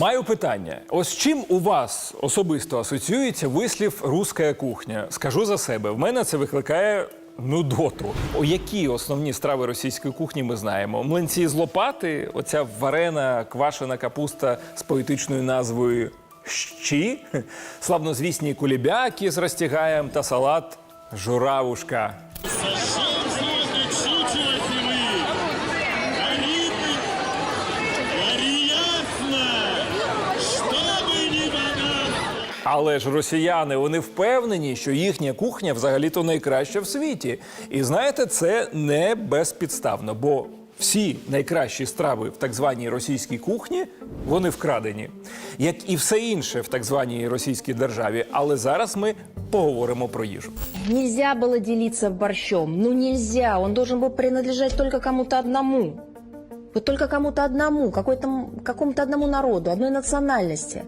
Маю питання: ось чим у вас особисто асоціюється вислів руська кухня? Скажу за себе, в мене це викликає. Нудоту. О які основні страви російської кухні ми знаємо? Млинці з лопати, оця варена квашена капуста з поетичною назвою щі, славнозвісні кулібяки з розтягаєм та салат журавушка. Але ж росіяни вони впевнені, що їхня кухня взагалі-то найкраща в світі. І знаєте, це не безпідставно, бо всі найкращі страви в так званій російській кухні вони вкрадені, як і все інше в так званій російській державі. Але зараз ми поговоримо про їжу. Нельзя было делиться борщом. Ну нельзя. Он должен был принадлежать только кому-то одному. Вот только кому-то одному, какой-то, какому-то одному народу, одной национальности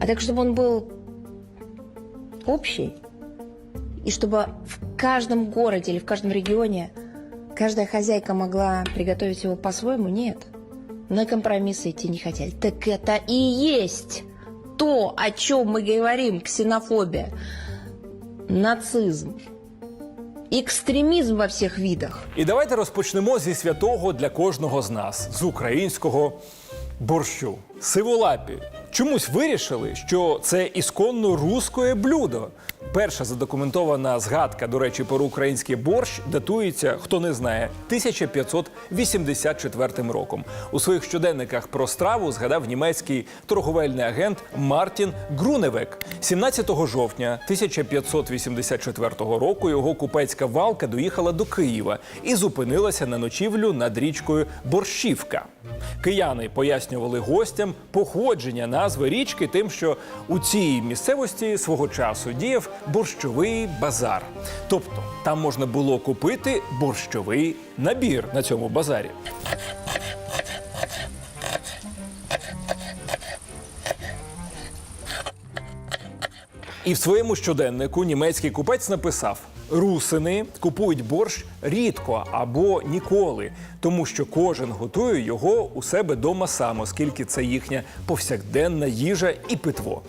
А так, чтобы он был общий. И чтобы в каждом городе или в каждом регионе каждая хозяйка могла приготовить его по-своему, нет. На компромиссы идти не хотели. Так это и есть то, о чем мы говорим, ксенофобия нацизм, экстремизм во всех видах. І давайте розпочнемо зі святого для кожного з нас з українського борщу. Сиволапі чомусь вирішили, що це ісконно русське блюдо. Перша задокументована згадка, до речі, про український борщ датується, хто не знає, 1584 роком. У своїх щоденниках про страву згадав німецький торговельний агент Мартін Груневек. 17 жовтня 1584 року його купецька валка доїхала до Києва і зупинилася на ночівлю над річкою Борщівка. Кияни пояснювали гостям походження назви річки тим, що у цій місцевості свого часу діяв борщовий базар. Тобто там можна було купити борщовий набір на цьому базарі. І в своєму щоденнику німецький купець написав: русини купують борщ рідко або ніколи, тому що кожен готує його у себе дома сам, оскільки це їхня повсякденна їжа і питво.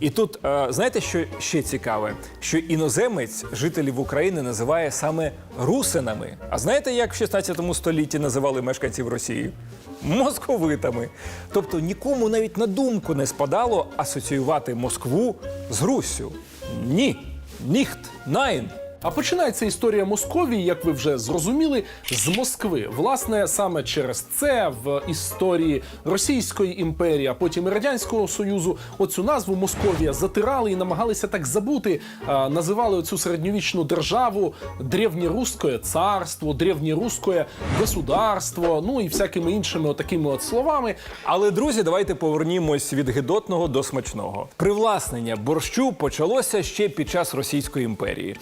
І тут е, знаєте, що ще цікаве? Що іноземець жителів України називає саме русинами. А знаєте, як в 16 столітті називали мешканців Росії? Московитами. Тобто нікому навіть на думку не спадало асоціювати Москву з Руссю. Ні, ніхт, найн. А починається історія Московії, як ви вже зрозуміли, з Москви. Власне, саме через це в історії Російської імперії, а потім і Радянського Союзу, оцю назву Московія затирали і намагалися так забути. Називали оцю середньовічну державу древньоруське царство, древньоруське государство, ну і всякими іншими отакими от словами. Але друзі, давайте повернімось від гидотного до смачного. Привласнення борщу почалося ще під час Російської імперії.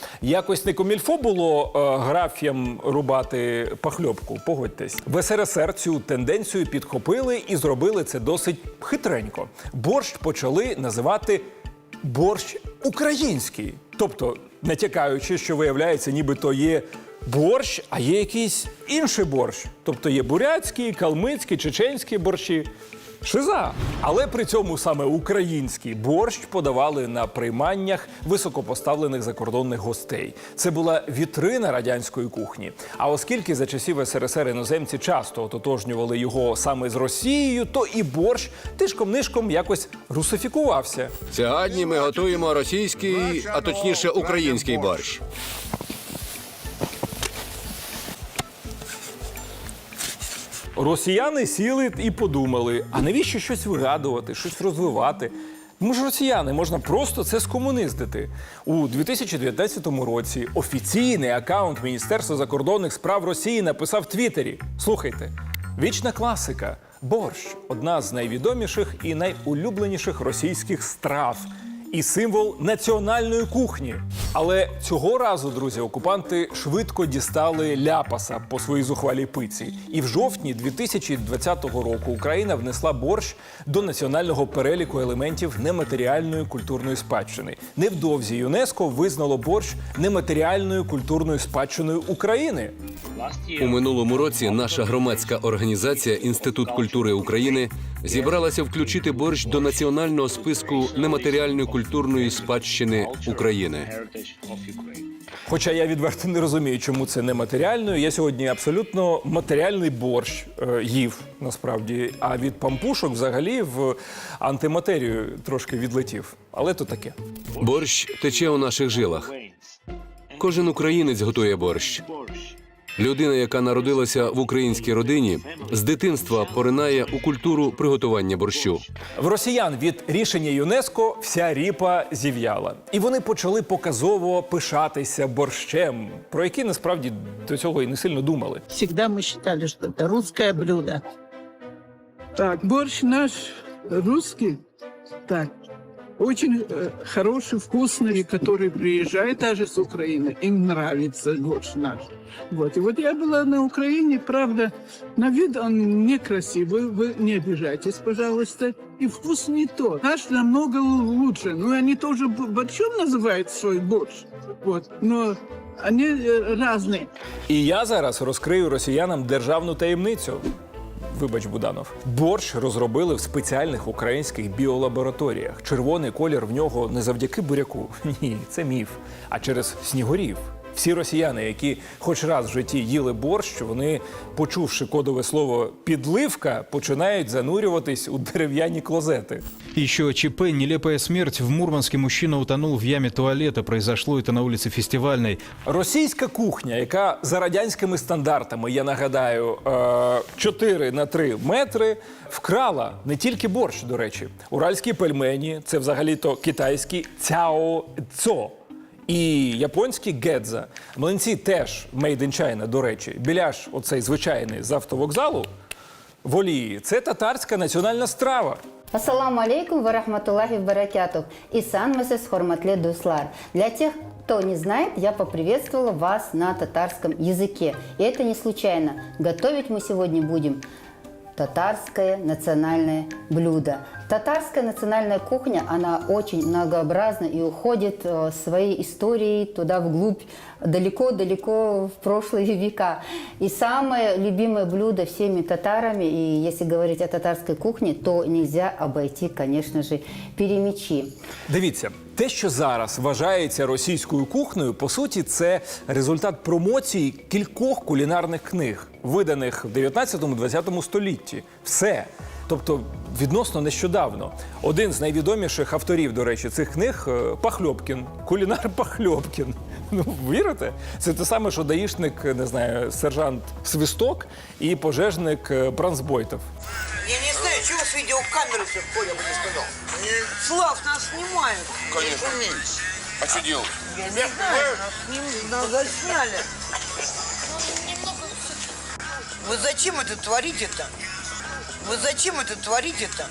Якось не комільфо було е, графіям рубати пахльопку. Погодьтесь, в СРСР цю тенденцію підхопили і зробили це досить хитренько. Борщ почали називати борщ український, тобто натякаючи, що виявляється, нібито є борщ, а є якийсь інший борщ. Тобто є бурятський, калмицький, чеченський борщі. Шиза. Але при цьому саме український борщ подавали на прийманнях високопоставлених закордонних гостей. Це була вітрина радянської кухні. А оскільки за часів СРСР іноземці часто ототожнювали його саме з Росією, то і борщ тишком-нишком якось русифікувався. Сьогодні ми готуємо російський, а точніше український борщ. Росіяни сіли і подумали: а навіщо щось вигадувати, щось розвивати? Ми ж росіяни, можна просто це скомуниздити. У 2019 році офіційний акаунт Міністерства закордонних справ Росії написав в Твіттері: Слухайте, вічна класика. Борщ одна з найвідоміших і найулюбленіших російських страв. І символ національної кухні. Але цього разу, друзі, окупанти швидко дістали ляпаса по своїй зухвалій пиці. І в жовтні 2020 року Україна внесла борщ до національного переліку елементів нематеріальної культурної спадщини. Невдовзі ЮНЕСКО визнало борщ нематеріальною культурною спадщиною України. У минулому році наша громадська організація Інститут культури України зібралася включити борщ до національного списку нематеріальної культурної спадщини України. Хоча я відверто не розумію, чому це нематеріальною. Я сьогодні абсолютно матеріальний борщ е, їв насправді. А від пампушок взагалі в антиматерію трошки відлетів. Але то таке. Борщ тече у наших жилах. Кожен українець готує борщ. Людина, яка народилася в українській родині, з дитинства поринає у культуру приготування борщу. В росіян від рішення ЮНЕСКО вся ріпа зів'яла, і вони почали показово пишатися борщем, про який насправді до цього і не сильно думали. Всегда мы считали, что это русское блюдо. Так, борщ наш русский, так, очень э, хороший, вкусный, который приезжает даже с Украины. Им нравится борщ наш. Вот. И вот я была на Украине, правда, на вид он некрасивый, вы не обижайтесь, пожалуйста. И вкус не тот. Наш намного лучше. Ну, они тоже б- борщом называют свой борщ. Вот. Но они э, разные. І я зараз розкрию росіянам державну таємницю. Вибач, Буданов, борщ розробили в спеціальних українських біолабораторіях. Червоний колір в нього не завдяки буряку. Ні, це міф. А через снігурів. Всі росіяни, які хоч раз в житті їли борщ, вони, почувши кодове слово підливка, починають занурюватись у дерев'яні клозети. Еще ЧП «Нелепая смерть». В Мурманске мужчина утонул в яме туалета. Произошло это на улице Фестивальной. Російська кухня, яка за радянськими стандартами, я нагадаю, е, 4 на 3 метри, вкрала не тільки борщ, до речі, уральські пельмені, це взагалі-то китайський цяо цо І японський гедза. Млинці теж made in China, до речі. Біляш, оцей звичайний з автовокзалу в олії, це татарська національна страва. Ассаламу алейкум ва рахматуллахи баракятух. Исан месес хорматле дуслар. Для тех, кто не знает, я поприветствовала вас на татарском языке. И это не случайно. Готовить мы сегодня будем татарское национальное блюдо. Татарская национальная кухня, она очень многообразна и уходит э, своей историей туда вглубь, далеко-далеко в прошлые века. И самое любимое блюдо всеми татарами, и если говорить о татарской кухне, то нельзя обойти, конечно же, перемечи. Дивіться, те, що зараз вважається російською кухнею, по суті, це результат промоції кількох кулінарних книг, виданих в 19-20 столітті. Все Тобто відносно нещодавно. Один з найвідоміших авторів, до речі, цих книг е, Пахльопкін, кулінар Пахльопкін. Ну, вірите? Це те саме, що даїшник, не знаю, сержант Свисток і пожежник е, Бранцбойтов. Я не знаю, чего с видеокамеры все понял, бы не сказал. Слав, нас снимают. Конечно. А что делать? Я не знаю, нас, сним... нас засняли. Вы зачем это творите-то? Вы зачем это творите-то?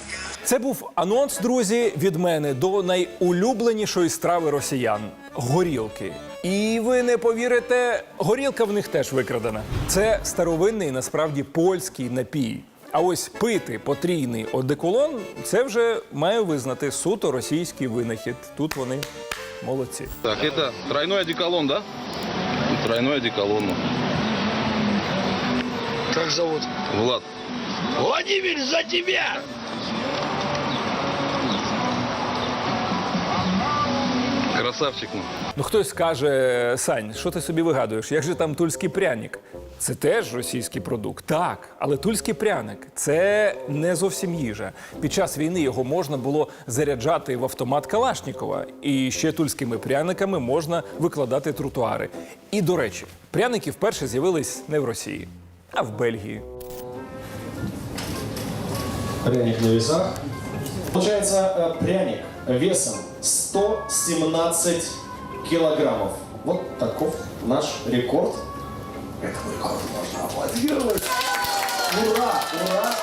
Це був анонс, друзі, від мене до найулюбленішої страви росіян горілки. І ви не повірите, горілка в них теж викрадена. Це старовинний, насправді польський напій. А ось пити потрійний одеколон це вже маю визнати суто російський винахід. Тут вони молодці. Так, это тройной одеколон, да? Тройной одеколон. Как зовут? Влад. Владимир, за тебя! Красавчик, ну. Ну хтось скаже, Сань, що ти собі вигадуєш? Як же там тульський пряник? Це теж російський продукт. Так, але тульський пряник це не зовсім їжа. Під час війни його можна було заряджати в автомат Калашнікова. І ще тульськими пряниками можна викладати тротуари. І до речі, пряники вперше з'явились не в Росії, а в Бельгії. Пряник на весах. Получается э, пряник весом 117 килограммов. Вот таков наш рекорд. Этому рекорду можно аплодировать. Ура, ура!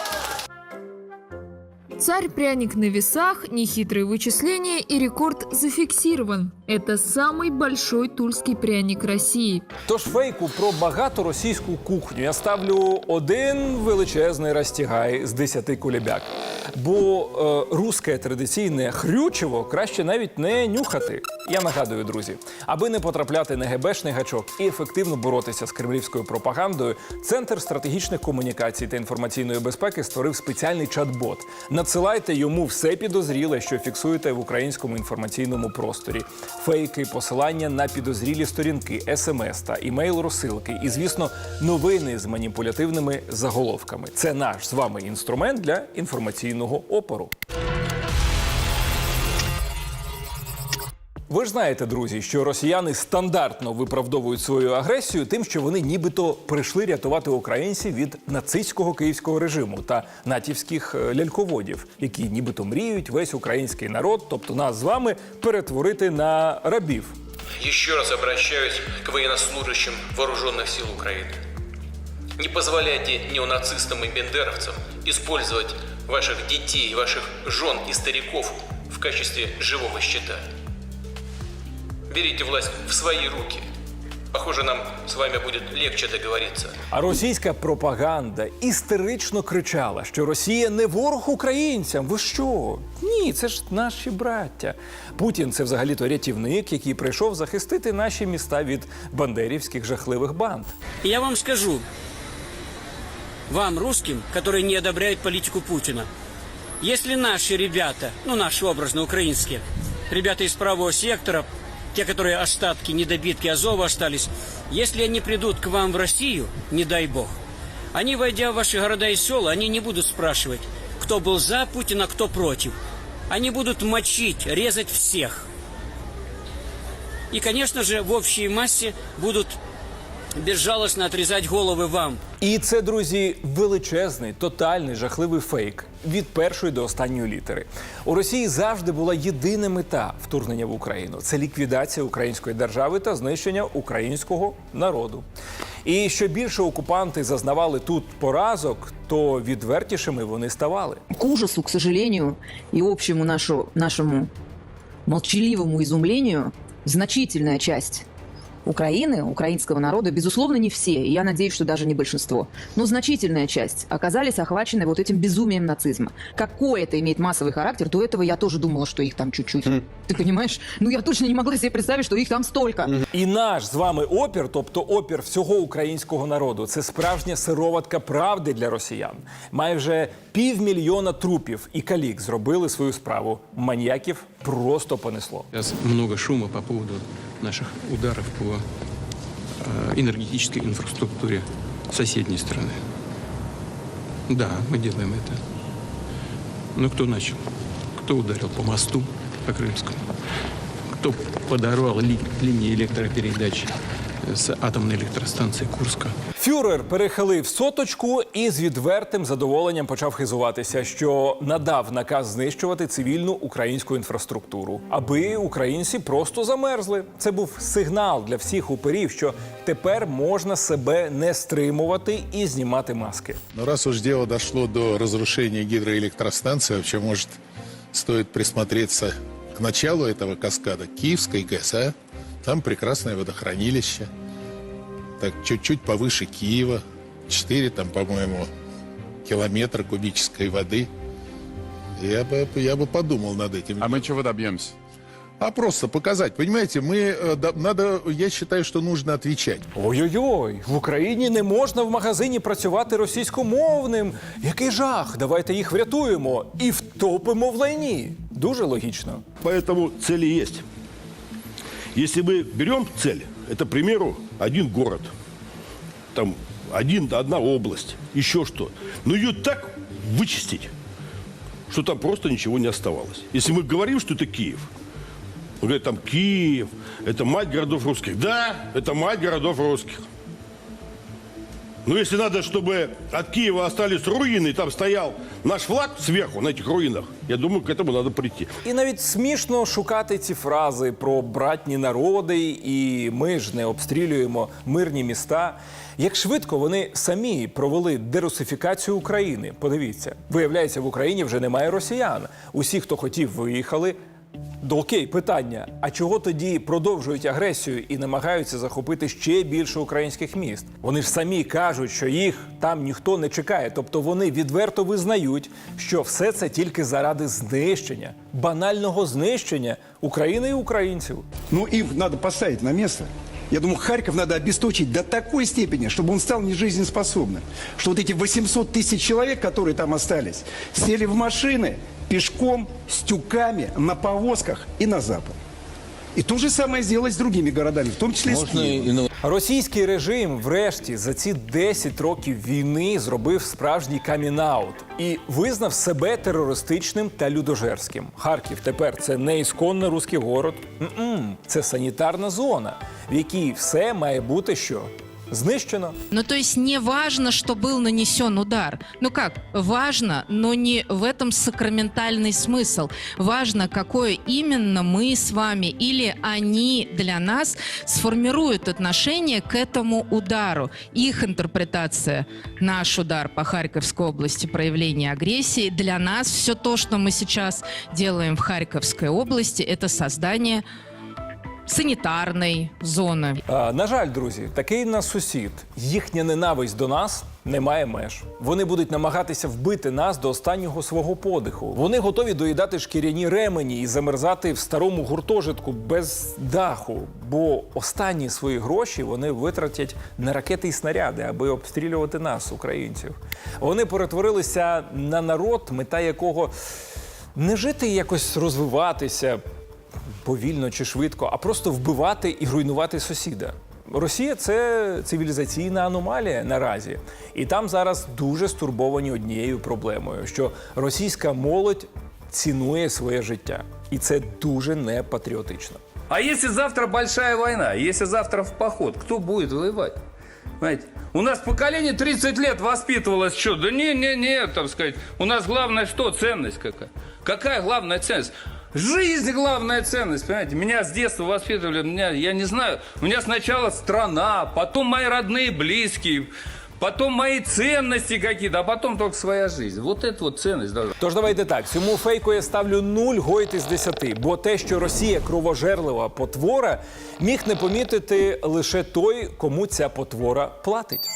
Царь-пряник на весах, нехитрые вычисления и рекорд зафиксирован. Это самый большой тульский пряник России. Тож фейку про багату російську кухню я ставлю один величезний розтягай з 10 кулебяк. Бо е, русське традиційне хрючево краще навіть не нюхати. Я нагадую, друзі, аби не потрапляти на ГБшний гачок і ефективно боротися з кремлівською пропагандою, Центр стратегічних комунікацій та інформаційної безпеки створив спеціальний чат-бот. Надсилайте йому все підозріле, що фіксуєте в українському інформаційному просторі. Фейки, посилання на підозрілі сторінки, смс та імейл розсилки і, звісно, новини з маніпулятивними заголовками. Це наш з вами інструмент для інформаційного опору. Ви ж знаєте, друзі, що росіяни стандартно виправдовують свою агресію тим, що вони нібито прийшли рятувати українців від нацистського київського режиму та натівських е, ляльководів, які нібито мріють весь український народ, тобто нас з вами, перетворити на рабів. Еще раз обращаюсь к военнослужащим вооруженных сил Украины. Не позволяйте неонацистам и бендеровцам использовать ваших детей, ваших жен и стариков в качестве живого щита. Берите власть в свои руки. Похоже, нам с вами будет легче договориться. А російська пропаганда істерично кричала, що Росія не ворог українцям. Ви що? Ні, це ж наші браття. Путін це взагалі-то рятівник, який прийшов захистити наші міста від бандерівських жахливих банд. Я вам скажу, вам, русским, которые не одобряют политику Путина, если наши ребята, ну наши образно украинские, ребята из правого сектора, те, которые остатки, недобитки Азова остались, если они придут к вам в Россию, не дай бог, они, войдя в ваши города и села, они не будут спрашивать, кто был за Путина, кто против. Они будут мочить, резать всех. И, конечно же, в общей массе будут безжалостно отрезать головы вам, І це, друзі, величезний, тотальний, жахливий фейк від першої до останньої літери. У Росії завжди була єдина мета вторгнення в Україну це ліквідація української держави та знищення українського народу. І що більше окупанти зазнавали тут поразок, то відвертішими вони ставали. К ужасу, к сожалению, и общему нашу, нашему молчаливому изумлению, значительная часть Украины, украинского народа, безусловно, не все, и я надеюсь, что даже не большинство, но значительная часть оказались охвачены вот этим безумием нацизма. Какой это имеет массовый характер, до этого я тоже думала, что их там чуть-чуть. Ты понимаешь? Ну, я точно не могла себе представить, что их там столько. І наш з вами опір, тобто опір всього українського народу, це справжня сироватка правди для росіян. Майже півмільйона трупів і калік зробили свою справу. Маньяків просто понесло. Сейчас много шума по поводу наших ударов по э, энергетической инфраструктуре соседней страны. Да, мы делаем это. Но кто начал? Кто ударил по мосту, по Крымскому? Кто подорвал ли- линии электропередач с атомной электростанции Курска? Фюрер перехилив соточку і з відвертим задоволенням почав хизуватися, що надав наказ знищувати цивільну українську інфраструктуру, аби українці просто замерзли. Це був сигнал для всіх уперів, що тепер можна себе не стримувати і знімати маски. Но раз уж дело дошло до разрушения гидроэлектростанции, вообще, может, стоит присмотреться к началу этого каскада Киевской ГЭС, а? Там прекрасное водохранилище. Так, чуть-чуть повыше Киева. 4, там, по-моему, километра кубической воды. Я бы, я бы подумал над этим. А мы чего добьемся? А просто показать, понимаете, мы, э, да- надо, я считаю, что нужно отвечать. Ой-ой-ой, в Україні не можна в магазині працювати російськомовним. Який жах! Давайте їх врятуємо і втопимо в лайні. Дуже логічно. Поэтому цели есть. Если мы берем цель, это, к примеру, один город, там один, одна область, еще что. Но ее так вычистить, что там просто ничего не оставалось. Если мы говорим, что это Киев, он говорит, там Киев, это мать городов русских. Да, это мать городов русских. Но если надо, чтобы от Киева остались руины, там стоял наш флаг сверху на этих руинах, я думаю, к этому надо прийти. І навіть смішно шукати ці фрази про братні народи, і ми ж не обстрілюємо мирні міста. Як швидко вони самі провели дерусифікацію України. Подивіться, виявляється, в Україні вже немає росіян. Усі, хто хотів, виїхали. До окей, питання: а чого тоді продовжують агресію і намагаються захопити ще більше українських міст? Вони ж самі кажуть, що їх там ніхто не чекає. Тобто вони відверто визнають, що все це тільки заради знищення, банального знищення України і українців. Ну, им надо поставить на место. Я думаю, Харьков надо обесточить до такой степени, чтобы он стал нежизнеспособным. Что вот эти 800 тысяч человек, которые там остались, сели в машины Пешком, с тюками, на повозках и на запад. И то же самое сделать с другими городами, в том числе с Киевом. Російський режим, врешті, за ці 10 років війни зробив справжній камінаут і визнав себе терористичним та людожерським. Харків тепер це не ісконний руський город, М-м, це санітарна зона, в якій все має бути що знищено. Ну, то есть не важно, что был нанесен удар. Ну как, важно, но не в этом сакраментальный смысл. Важно, какое именно мы с вами или они для нас сформируют отношение к этому удару. Их интерпретация, наш удар по Харьковской области, проявление агрессии, для нас все то, что мы сейчас делаем в Харьковской области, это создание санитарной зоны. А, на жаль, друзі, такий нас сусід. Їхня ненависть до нас не має меж. Вони будуть намагатися вбити нас до останнього свого подиху. Вони готові доїдати шкіряні ремені і замерзати в старому гуртожитку без даху. Бо останні свої гроші вони витратять на ракети і снаряди, аби обстрілювати нас, українців. Вони перетворилися на народ, мета якого не жити і якось розвиватися повільно чи швидко, а просто вбивати і руйнувати сусіда. Росія це цивілізаційна аномалія наразі, і там зараз дуже стурбовані однією проблемою, що російська молодь цінує своє життя, і це дуже непатріотично. А если завтра большая война, если завтра в поход, кто будет воевать? Понимаете? У нас поколение 30 лет воспитывалось, что? Да не-не-не, там сказать. У нас главное что? Ценность какая? Какая главная ценность? Жизнь главная ценность, понимаете? Меня с детства воспитывали, меня, я не знаю, у меня сначала страна, потом мои родные, близкие, потом мои ценности какие-то, а потом только своя жизнь. Вот это вот ценность должна. Тож давайте так, цьому фейку я ставлю 0 гойт із 10, бо те, що Росія кровожерлива потвора, міг не помітити лише той, кому ця потвора платить.